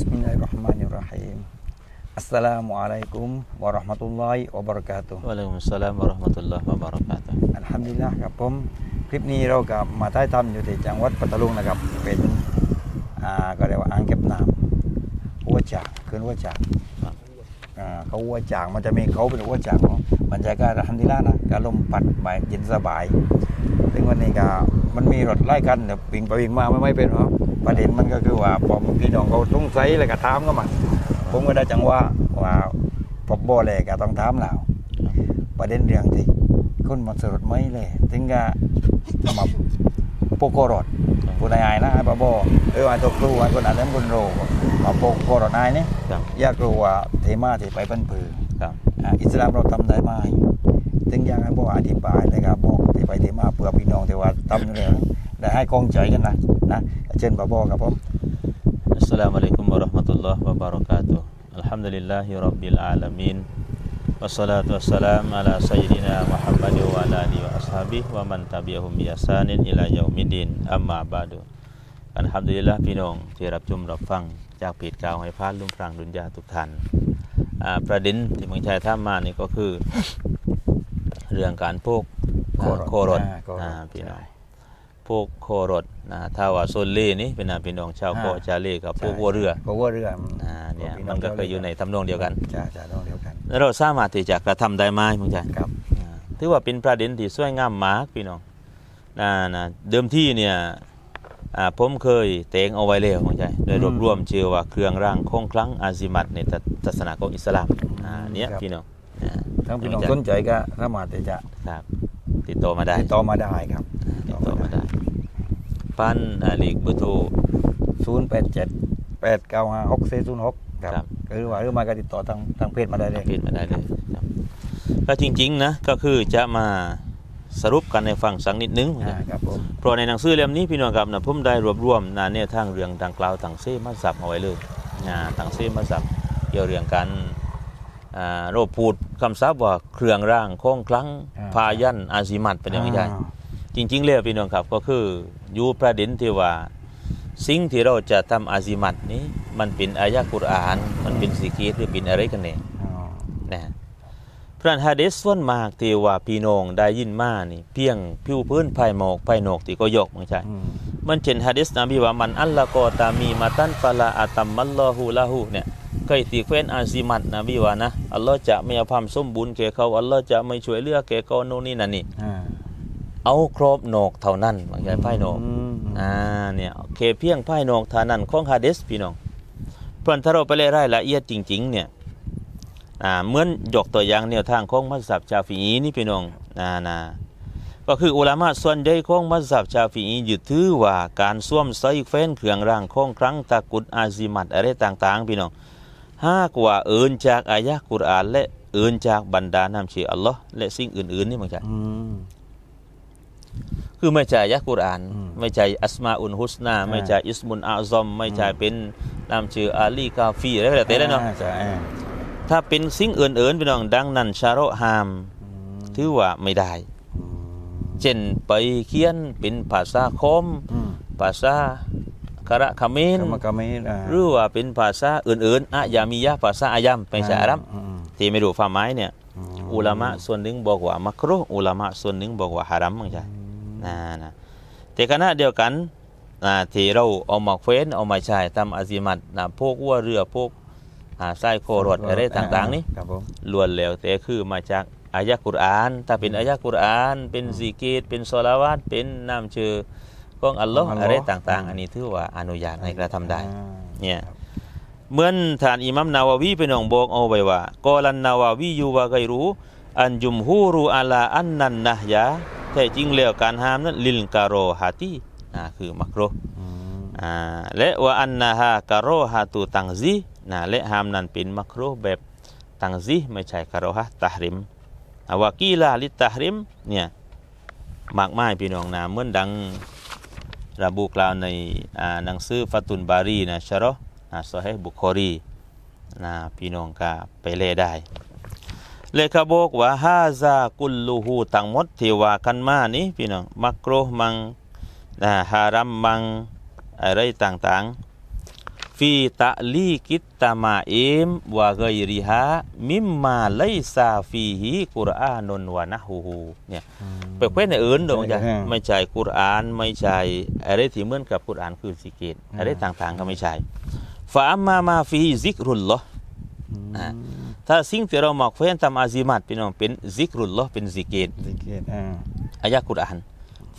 Bismillahirrahmanirrahim Assalamualaikum warahmatullahi wabarakatuh วะอะลัยกุมุสสลามวะเราะห์มะตุลลอฮ์วะบะเราะกาตุฮ์อัลฮัมดุลิลละครับผม คลิปนี้เรากับมาถ่ายทำอยู่ที่จังหวัดปัตตานีนะครับ เป็นอ่าก็เรียกว่าอ่างเก็บน้ำหัวจากขึ้นหัวจากครับอ่าเขาหัวจากมันจะมีเขาเป็นหัวจากเนาะบรรยากาศอัลฮัมดุลิลละนะก็ลมพัดใบเย็นสบาย ซึ่งวันนี้ก็มันมีรถไล่กันเดี๋ยววิ่งไปวิ่งมาไม่ไม่เป็นหรอก ประเด็นมันก็คือว่าพอพี่น้องเขาสงสัยอะไรก็ถามก็มาผมก็ได้จังว่าว่าพบบ่เลยก็ต้องถามเราประเด็นเรื่องที่คนมาสรดไม่เลยถึงก็มาโปโกรถผู้นายนะไอ้ปะบอเออไอ้ตัวครูไอ้คนนั้นคนโรมาโปโกรถนายนี่ครับอยากรู้ว่าเทมาที่ไปบันพือครับอ่าอิสลามเราทำได้ไหมถึงอยากให้บอกอธิบายเลยครับบอกที่ไปที่มาเพื่อพี่น้องที่ว่าทำอยู่ แล้วได้ให้กองใจกันนะนะเช่นบาบอกครับผมอัสสลามุอะลัยกุมวะเราะห์มะตุลลอฮ์วะบะเราะกาตุฮ์อัลฮัมดุลิลลาฮิร็อบบิลอาลามีนวัสสลาตุวัสสลามอะลาซัยยิดินามุฮัมมัดวะอะลาอาลิฮิวะอัศฮาบิฮิวะมันตะบิอะฮุมบิอิหซานินอิลายอมิดดีนอัมมาบาดุอัลฮัมดุลิลลาห์พี่น้องที่รับชมรับฟังจากเพจกาวให้พานลุงพรางดุนยาทุกท่านอ่าประเด็นที่เมืองชายท่ามมานี่ก็คือ เรื่องการพกอ่าโครถอ่าโครถอ่าพี่น้อง พวกโครถนะถ้าว่าโซนเล่นี่เป็นนาพี่น้องชาวเกาะอ่าชาเล่กับพวกวัวเรือเพราะว่าเรืออ่าเนี่ยพี่มันก็เคยอยู่ในทำนองเดียวกันใช่ใช่ต้องเดียวกัน แล้วเราสามารถที่จะกระทำได้ไหมมึงใจครับอ่าถือว่าเป็นประเด็นที่สวยงามมากพี่น้องนะนะเดิมที่เนี่ยอ่าผมเคยเตงเอาไว้แล้วมึงใจโดยรวบรวมชื่อว่าเครื่องร่างคงคลังอาซิมัตในศาสนาของอิสลามอ่าเนี่ยพี่น้องอ่าทั้งพี่น้องเดี๋ยวสจะนใจก็สามารถที่จะครับติดต่อมาได้ติดต่อมาได้ครับติดต่อมาได้ ปันอาลีกเบอร์โทร ศูนย์แปดเจ็ดแปดเก้าห้าหกสี่ศูนย์หกคครัรับบหรือว่าหรือมาก็ติดต่อทางทางเพจมาได้เลยผิดมาได้เลยครับก็จริงๆนะก็คือจะมาสรุปกันในฟังสักนิดนึงอ่าครับผม เพราะในหนังสือเล่มนี้พี่น้องครับนะผมได้รวบรวมนะเนี่ยทางเรื่องดังกล่าวต่างเซมาสับเอาไว้เลยนะต่างเซมาสับเกี่ยวเรื่องการอ่าโรคพูดคำศัพท์ว่าเครื่องร่างโค้งคลังพายันอาซิมัตเป็นอย่างไร จริง ๆ แล้วพี่น้องครับก็คืออยู่ประเด็นที่ว่าสิ่งที่เราจะทำอาซิมัตนี้ มันเป็นอายะกุรอาน มันเป็นสิกีตหรือเป็นอะไรกันแน่อ๋อนะพระฮะดิษส่วนมากที่ว่าพี่น้องได้ยินมานี่เพียงผิวพื้นภายหมอกภายนอกที่ก็ยกมันใช่อืมมันเช่นฮะดิษนบีว่ามันอัลละกอตามีมาตันฟะลาอาตัมมัลลอฮูละฮูเนี่ยเคยตีเฟนอาซิมัตนบีว่านะอัลลอฮ์จะไม่เอาความสมบูรณ์แก่เขาอัลลอฮ์จะไม่ช่วยเหลือแก่เขาโน่นนี่นั่นนี่อ่า เอาครบนอกเท่านั้นบางอย่างภายนอกมอ่าเนี่ยแค่เพียงภายนอกเท่านั้นของฮะดิษพี่น้องเพราะฉะนั้นถ้าเราไปเล่รายละเอียดจริงๆเนี่ยอ่าเหมือนยกตัวอย่างแนวทางของมัสยิดชาฟีอีนี่พี่น้องอ่านะก็คืออุลามะส่วนใหญ่ของมัสยิดชาฟีอียึดถือว่าการสวมใส่แฟนเครื่องร่างของครั้งตะกรุดอาซิมัตอะไรต่างๆ พี่น้องหากว่าเอินจากอายะกุรอานและเอินจากบรรดานำชื่ออัลลอฮ์และสิ่งอื่นๆนี่มันจะอืม คือไม่ใช่อายะกุรอานอืมไม่ใช่อัสมาอุนฮุสนาอ่าไม่ใช่อิสมุนอาซอม ไม่ใช่เป็นนามชื่ออาลีกาฟีอะไรก็แล้วแต่แล้วเนาะอ่ใช่อ่าถ้าเป็นสิ่งอื่นๆพี่น้องดังนั้นชาโรฮามอืมถือว่าไม่ได้อืมเช่นไปเขียนเป็นภาษาคมอืมภาษาคาระคาเมนกรรมกรรมนี่อ่าหรือว่าเป็นภาษาอื่นๆอะยามียะภาษาอายัมไม่ใช่อาหรับอืมที่ไม่รู้ความหมายเนี่ยอืมอุลามะส่วนหนึ่งบอกว่ามักรุฮ์อุลามะส่วนหนึ่งบอกว่าฮารัมมั้งใช่ นะนะแต่ขณะเดียวกันนะที่เราเอามาเฟ้นเอามาใช้ทำอาซิมัตนะพวกวัวเรือพวกหาไส้โครดอะไรต่างๆ นี่ครับผมล้วนแล้วแต่คือมาจากอายะกุรอาน ถ้าเป็นอายะกุรอาน เป็นซิกีตเป็นโซลาวาตเป็นนามชื่อของอัลลอฮ์อะไรต่างๆ อันนี้ถือว่าอนุญาตให้กระทำได้อ่าเนี่ยเหมือนท่านอิหมัมนาวาวีเป็นองบอกเอาไว้ว่ากอลันนาวาวีอยู่ว่าไกรู้อันจุมฮูรูอาลาอันนันนะยะ แท้จริงแล้วการห้ามนั้นลิลกาโรฮาตีนะคือมักโรอืมอ่าและว่าอันนะฮะกาโรฮาตูตังซีนะและห้ามนั้นเป็นมักโรแบบตังซีไม่ใช่กาโรฮะตะฮริมอ่าวากีลาลิตะฮริมเนี่ยมากมายพี่น้องนะเหมือนดังระบุกล่าวในอ่าหนังสือฟัตุนบารีนะชะรอนะซอฮีบุคอรีนะพี่น้องก็ไปเล่ได้ เลยเขาบอกว่าฮาซากุลลูฮูทั้งหมดที่ว่ากันมานี้พี่น้องมักโรมังนะฮารัมมังอะไรต่างๆฟีตะลีกิตตามาอิมวะกอยริฮามิมมาไลซาฟีฮิกุรอานุนวะนะฮูฮูเนี่ยไปเพื่อนในอื่นดงจ้ะอืมไม่ใช่กุรอานไม่ใช่อะไรที่เหมือนกับกุรอานคือสิเกตอะไรต่างๆก็ไม่ใช่ฟาอัมมามาฟีซิกรุลลอฮ์อ่า ถ้าสิ่งที่เราหมอกเฟ้นตามอาซิมัตพี่น้องเป็นซิกรุลลอฮ์เป็นซิกเกตสิเกตอ่าอายะกุรอาน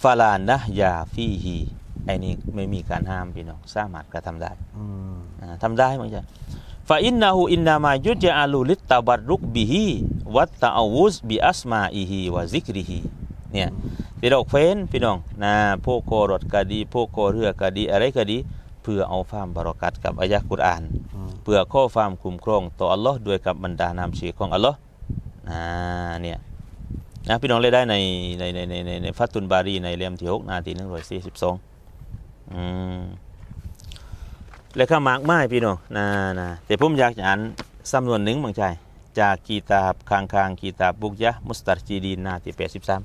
ฟาลานะยาฟีฮีไอ้นี่ไม่มีการห้ามพี่น้องสามารถกระทำได้อืมอ่าทำได้มั้งจ้ะฟาอินนาหูอินนามายุจอาลูลิตตาบัรรุกบิฮีวัตตาอาวุสบิอัสมาอิฮีวะซิกริฮีเนี่ยที่เราเฟ้นพี่น้องนะพวกโครถก็ดีพวกโคเรือก็ดีอะไรก็ดี เพื่อเอาฟาร์มบารักัตกับอายะกุรอานอืม เพื่อข้อความคุ้มครองต่ออัลลอฮ์ด้วยกับบรรดานามชื่อของอัลลอฮ์อ่าเนี่ยนะพี่น้องเลยได้ในในในในในในฟัตุนบารีในเล่มที่หกนาทีหนึ่งร้อยสี่สิบสองอืมแล้วก็มากไม้พี่น้องนะนะแต่ผมอยากจะอ่านสำนวนหนึ่งบางใจจากกีตาบคางคางกีตาบบุกยะมุสตัรจีดีนนาที่แปดสิบสาม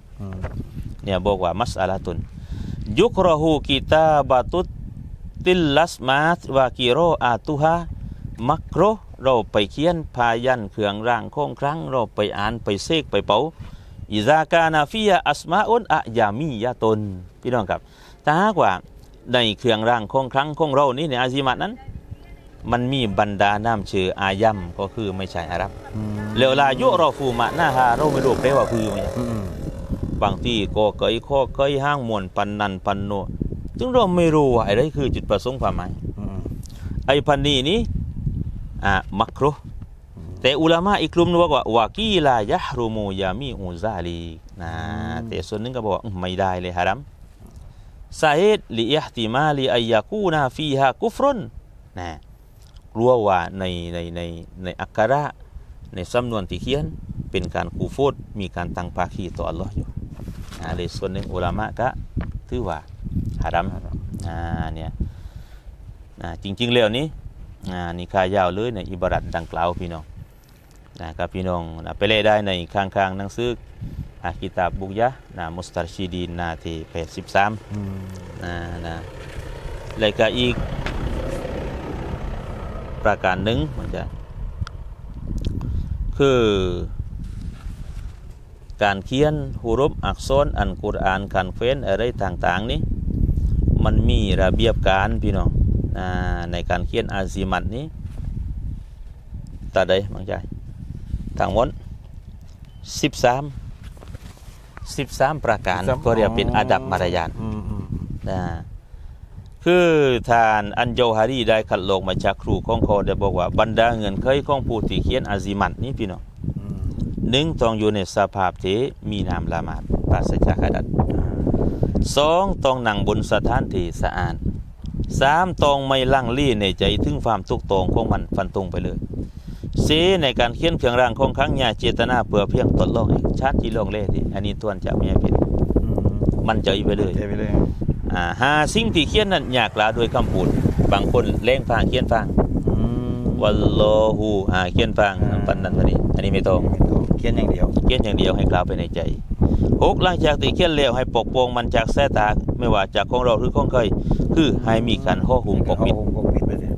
เนี่ยบอกว่ามัสอาลาตุนยุครหูกีตาบาตุตติลลัสมาตวากิโรอาตุฮา มักโรเราไปเขียนพายันเครื่องร่างโค้งครั้งเราไปอ่านไปเสกไปเป่าอิซากานาฟิยาอัสมาอุนอะยามียาตนพี่น้องครับถ้าหากว่าในเครื่องร่างโค้งครั้งของเรานี่ในอาซิมัตนั้น มันมีบรรดาน้ำชื่ออายัมก็คือไม่ใช่อาหรับอืมเลวลายุรอฟูมะหน้าฮาเราไม่รู้แปลว่าคือไหมอืมบางที่ก็เกยข้อเกยห้างมวนปันนันปันโนจึงเราไม่รู้ว่าอะไรคือจุดประสงค์ความหมายอืมไอ้พันนี้นี้ อ่ามักรุฮ์แต่อุลามะอีกกลุ่มนึงบอกว่าวากีลายะฮรุมูยามีอูซาลีนะแต่ส่วนหนึงก็บอกว่าอื้อไม่ได้เลยฮารัมสาเหตุลิอิห์ติมาลีอัยยากูนาฟีฮากุฟรุนนะกลัวว่าในในในในอักขระในสำนวนที่เขียนเป็นการกูโฟดมีการตั้งภาคีต่ออัลลอฮ์อยู่อ่าเลยส่วนหนึ่งอุลามะก็ถือว่าฮารัมอ่าเนี่ยอ่าจริง ๆ แล้วนี้ อ่านี่ค่ายาวเลยในอิบารัตดังกล่าวพี่น้องนะครับพี่น้องนะไปเล่ได้ในข้างๆหนังสืออากิตาบบุกยะนะมุสตาร์ชีดีนนาที่83อืมนะนะแล้วก็อีกประการหนึ่งมันจะคือการเขียนฮูรุฟอักษรอันกุรอานการเฟ้นอะไรต่างๆนี้มันมีระเบียบการพี่น้องอ่า ในการเขียนอาซิมัตนี้ตาใดบางใจทั้งหมด13 13ประการก็เรียกเป็นอาดับมารยาทอืมอืมนะคือทานอันโยฮารีได้ขัดโลกมาจากครูของเขาได้บอกว่าบรรดาเงินเคยของผู้ที่เขียนอาซิมัตนี้พี่น้องอืมหนึ่งต้องอยู่ในสภาพที่มีน้ำละหมาดปราศจากหัดัดสองต้องนั่งบนสถานที่สะอาด สามต้องไม่ลังลี่ในใจถึงความทุกตองของมันฟันตรงไปเลยสีในการเขียนเครื่องรางของครั้งยาเจตนาเพื่อเพียงตดลองเองชาติจีลองเล่ที่อันนี้ตัวนจะไม่ให้ผิดอืมมันใจไปเลยใจไปเลยอ่าหาสิ่งที่เขียนนั้นยากลาด้วยคำพูดบางคนเล่งฟังเขียนฟังอืมวัลลอฮูอ่าเขียนฟังปันนั้นปันนี้อันนี้ไม่ต้องเขียนอย่างเดียวเขียนอย่างเดียวให้กล่าวไปในใจหกหลังจากที่เขียนแล้วให้ปกป้องมันจากแสตาไม่ว่าจากของเราหรือของเคย คือให้มีการห่อหุ้มปกปิดเอาปกปิดไปสิ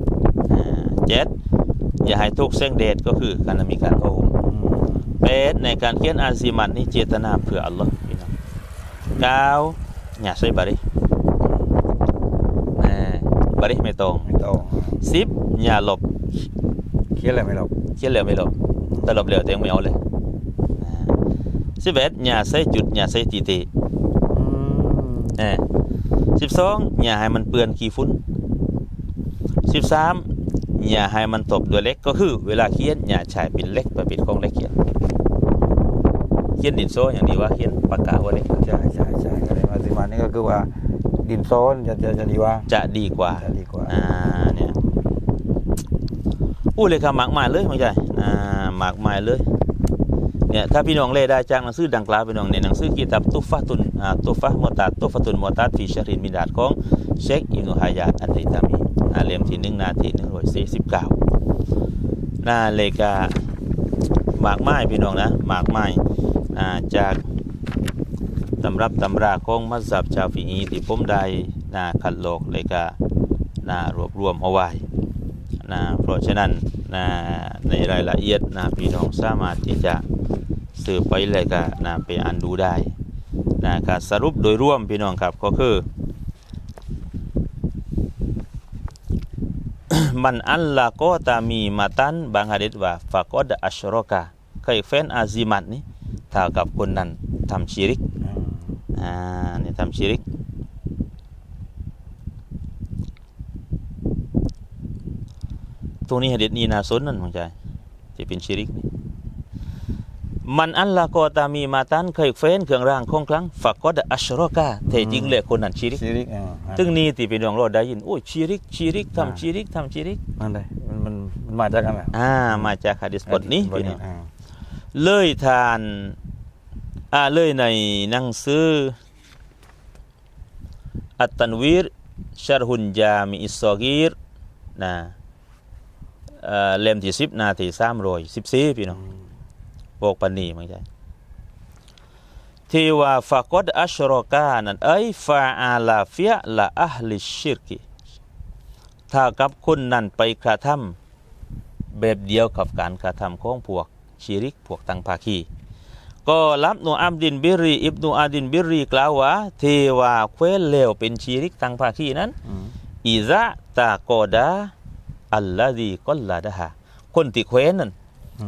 อ่าเจ็ดอย่าให้ทุกแสงแดดก็คือการมีการห่อหุ้มอืมแปดในการเขียนอาซิมันนี่เจตนาเพื่ออัลลอฮ์พี่น้องเก้าอย่าใส่บาริอ่าบาริไม่ตรงไม่ต้องสิบอย่าหลบเขียนอะไรไม่หรอกเขียนเร็วไม่หลบแต่หลบเร็วแต่ยังไม่เอาเลยสิบเอ็ดอย่าใส่จุดอย่าใส่ตีเตอืมสิบสอ งอย่าให้มันเปื้อนขี้ฝุ่นสิบสามอย่าให้มันตบด้วยเล็กก็คือ เวลาเขียนอย่าใช้เป็นเล็กไปเป็นของเล็กเขียน เขียนดินโซอย่างดีว่าเขียนปากกาว่าเล็กใช่ใช่ใช่ก็เลยมาสิมานี่ก็คือว่าดินโซนจะจะจะดีว่าจะดีกว่าจะดีกว่าอ่าเนี่ยอู้เลยครับหมากมายเลยไม่ใช่อ่าหมากมายเลย เนี่ยถ้าพี่น้องเล่ได้จากหนังสือดังกล่าวพี่น้องในหนังสือกิตับตุฟะตุนตุฟะมอตัดตุฟะตุนมอตัดฟีชรินมิดาดของเชคอินุฮายาตอันไดตามีอ่าเล่มที่หนึ่งนาทีหนึ่งร้อยสี่สิบเก้าน่าเลกาหมากไม้พี่น้องนะหมากไม้อ่าจากตำรับตำราของมัสยิดชาวฟีอีที่ผมได้นาคัดโลกเลกาน่ารวบรวมเอาไว้นะเพราะฉะนั้นนะในรายละเอียดนะพี่น้องสามารถที่จะ สืบไปเลยก็นะไปอ่านดูได้นะก็สรุปโดยรวมพี่น้องครับก็คือ มันอัลละก็ตามีมาตันบางฮะดิษว่าฟะกอดอัชรอกะเคยเฟนอาซิมัตนี่เท่ากับคนนั้นทำชิริกอืมอ่านี่ทำชิริกตรงนี้ฮะดิษนี้นาสนนั่นของใจที่เป็นชิริกนี่ มันอัลละก็ตามีมาตันเคยเฟนเครื่องร่างคงครั้งฟะกอดอัชรอกะเทจริงเลยคนนั้นชิริกชิริกอ่าซึ่งนี่ที่พี่น้องเราได้ยินโอ้ยชิริกชิริกอ่าทำชิริกทำชิริกนั่นเลยมันมันมันมาจากกันแหละอ่ามาจากฮะดิษบทนี้บทพี่น้องอ่าเลยทานอ่าเลยในหนังสืออัตตันวีรชารหุนจามีอิสซอกีรนะเอ่อเล่มที่สิบนาทีสามร้อยสิบสี่พี่น้อง บอกปันนี้มั้งใจที่ว่าฟะกอดอัชรอกานั้นเอ้ยฟาอาลาฟิยะละอัลลิชิรกิถ้ากับคนนั้นไปกระทำแบบเดียวกับการกระทำของพวกชิริกพวกตังภาคีก็รับนูอัมดินบิรีอิบนูอาดินบิรีกล่าวว่าเทว่าเควเลวเป็นชิริกตังภาคีนั้นอืมอิซะตาโกดาอัลลาดีกอลลาดะฮะคนที่เควนั้นอืม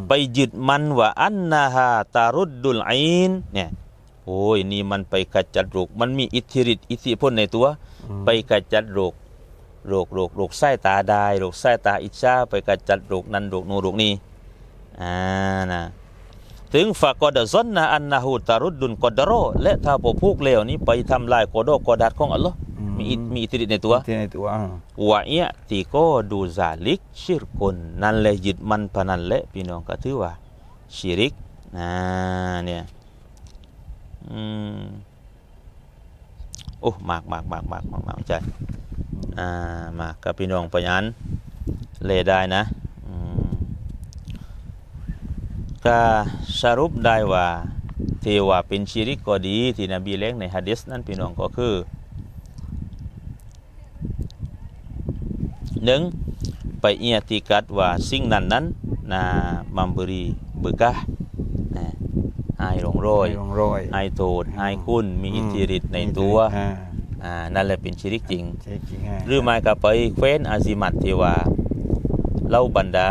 ไปยึดมันว่าอันนาฮาตารุดดุลอินเนี่ยโอ้ยนี่มันไปขจัดโรคมันมีอิทธิฤทธิ์อิทธิพลในตัวอืมไปขจัดโรคโรคโรคโรคไส้ตาได้โรคไส้ตาอิจฉาไปขจัดโรคนั้นโรคโนนโรคนี้อ่านะถึงฝากกอดซอนนะอันนาหูตารุดดุนกอดโรและถ้าพวกพวกเลวนี้ไปทำลายกอดโรกอดัดของอัลลอฮ์ มีอิทมีอิทธิฤทธิ์ในตัวที่ในตัวอ่าวะเอะติโกดูซาลิกชิรกุนนั่นแหละยึดมันพนันแหละพี่น้องก็ถือว่าชิริกนะเนี่ยอืมโอ้มากมากมากมากมากมากใจอ่ามากกับพี่น้องพยานเลได้นะอืมก็สรุปได้ว่าที่ว่าเป็นชิริกก็ดีที่นบีเล็กในฮะดิษนั้นพี่น้องก็คือ หนึ่งไปเอียติกัดว่าสิ่งนั้นนั้นนะมัมบรีเบืกะนะให้หลงโรยลงโรยให้โทษให้คุณมีอิทธิฤทธิ์ในตัวอ่าอ่านั่นแหละเป็นชิริกจริงใช่จริงฮะหรือไม่ก็ไปเฟ้นอาซิมัตที่ว่าเล่าบรรดา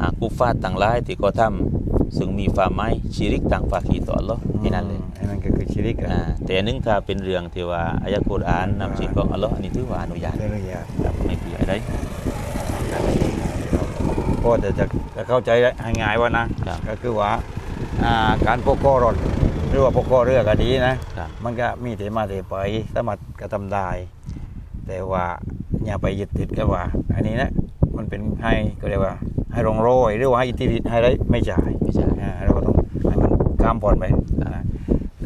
อากุฟาตต่างหลายที่เขาทำซึ่งมีฝ่าไม้ชิริกต่างฝาคีต่ออัลลอฮ์นี่นั่นเลยอืมอั นนั้นก็คือชิริกอะอ่าแต่อันหนึงถ้าเป็นเรื่องที่ว่าอายะกุรอานนำชิริกของอัลลอฮ์อันนี้ถือว่าอนุญาตเรื่องอะไรอะครับไม่ผิดอะไรก็จะจะจะเข้าใจให้ง่ายว่านะครับก็คือว่าอ่าการปกครองรถหรือว่าปกครองเรือก็ดีนะครับมันก็มีเทมาเทไปสามารถกระทำได้ แต่ว่าอย่าไปยึดติดกับว่า อันนี้นะมันเป็นให้ก็เรียกว่า ให้รองโรยหรือว่าให้อิทธิฤทธิ์ให้ได้ไม่ใช่ไม่ใช่อ่าเราก็ต้องให้มันข้ามผ่อนไปนะ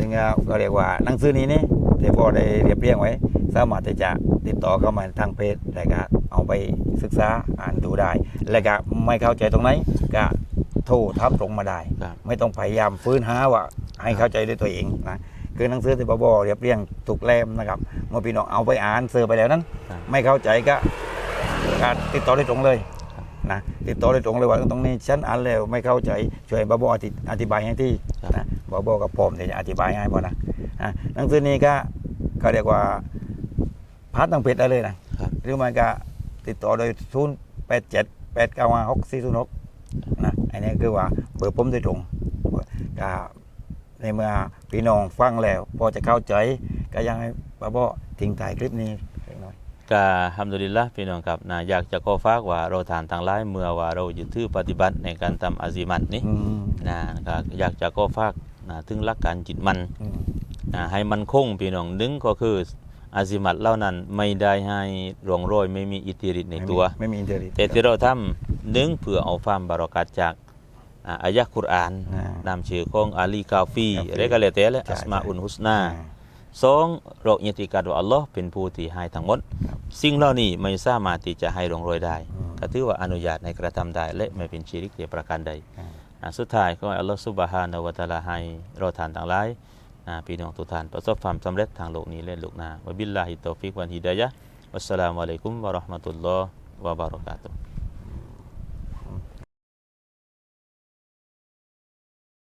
ซึ่งก็เรียกว่าหนังสือนี้นี่เดี๋ยวพอได้เรียบเรียงไว้ สามารถที่จะติดต่อเข้ามาทางเพจแล้วก็เอาไปศึกษาอ่านดูได้ แล้วก็ไม่เข้าใจตรงไหนก็โทรทับตรงมาได้ ครับไม่ต้องพยายามฟื้นหาว่าให้เข้าใจด้วยตัวเองนะคือหนังสือที่บอบอเรียบเรียงถูกเล่มนะครับ เมื่อพี่น้องเอาไปอ่านเสือไปแล้วนั้น ครับ ไม่เข้าใจก็การติดต่อได้ตรงเลยนะติดต่อได้ตรงเลยว่าตรงนี้ฉันอ่านแล้วไม่เข้าใจช่วยบอบอธิอธิบายให้ที่ครับนะ บอบอกับผมที่จะอธิบายให้พอนะอะหนังสือนี้ก็ก็เรียกว่าพัดทางเพจได้เลยนะครับหรือไมันก็ติดต่อโดยศูนย์แปดเจ็ดแปดเก้าหกสี่ศูนย์หกนะอันนี้คือว่าเบอร์ผมโดยตรงก็ในเมื่อพี่น้องฟังแล้ว พอจะเข้าใจก็ยังให้บอบอทิ้งท้ายคลิปนี้เล็กน้อยก็ฮัมดุลิลละพี่น้องครับนะอยากจะขอฝากว่าเราทานทางไลน์เมื่อว่าเรายึดถือปฏิบัติในการทำอาซิมัตนี้อืมนะก็อยากจะขอฝาก นะถึงหลักการจิตมันอืมนะให้มันคงพี่น้องหนึ่งก็คืออาซิมัตเหล่านั้นไม่ได้ให้ร่วงโรยไม่มีอิทธิฤทธิ์ในตัวไม่มีอินเทอร์เน็ตแต่ที่เราทำหนึ่งเพื่อเอาความบารักัตจากอ่าอายะกุรอานอ่านำชื่อของอาลีกาฟีกาฟีอะไรก็แล้วแต่เลยใช่อัสมาอุนฮุสนาอ่าสองเราอิติการว่าอัลลอฮ์เป็นผู้ที่ให้ทั้งหมดครับสิ่งเหล่านี้ไม่สามารถที่จะให้ลงโรยได้อืมก็ถือว่าอนุญาตในกระทำได้และไม่เป็นชีริกแต่ประการใดอ่าอ่า สุดท้ายก็อัลลอฮฺซุบฮานาวะตาลาให้เราทานต่างหลายพี่น้องทุกท่านประสบความสำเร็จทางโลกนี้และโลกหน้าวะบิลลาฮิตตอฟิกวันฮิดายะอัสสลามุอะลัยกุมวะเราะห์มะตุลลอฮ์วะบารอกาตุฮ์